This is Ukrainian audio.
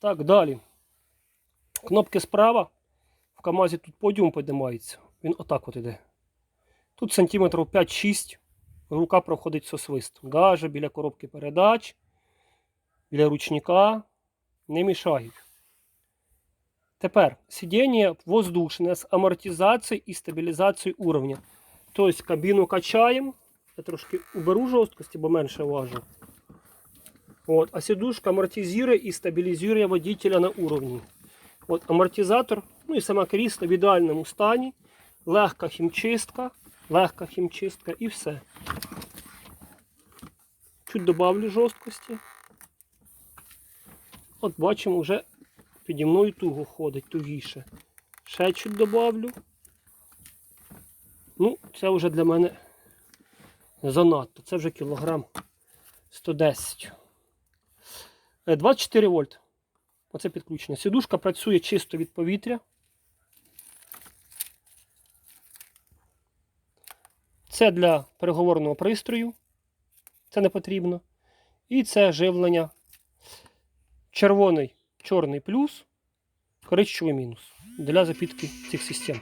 Так, далі. Кнопки справа. В КАМАЗі тут подіум піднімається. Він отак от іде. Тут сантиметрів 5-6. Рука проходить со свистом. Даже біля коробки передач, біля ручника не мішають. Тепер сидіння воздушне з амортизацією і стабілізацією уровня. Тобто кабіну качаємо. Я трошки уберу жорсткості, бо менше важу. От, а сидушка амортизує і стабілізує водителя на уровні. От амортизатор, ну і сама крісло в ідеальному стані. Легка хімчистка, легка хімчистка і все. Чуть добавлю жорсткості. От бачимо, вже піді мною туго ходить, тугіше. Ще чуть добавлю. Ну, це вже для мене занадто. Це вже кілограм 110. Е, 24 вольт. Оце підключення. Сідушка працює чисто від повітря. Це для переговорного пристрою. Це не потрібно. І це живлення. Червоний, чорний плюс, коричневий мінус для запітки цих систем.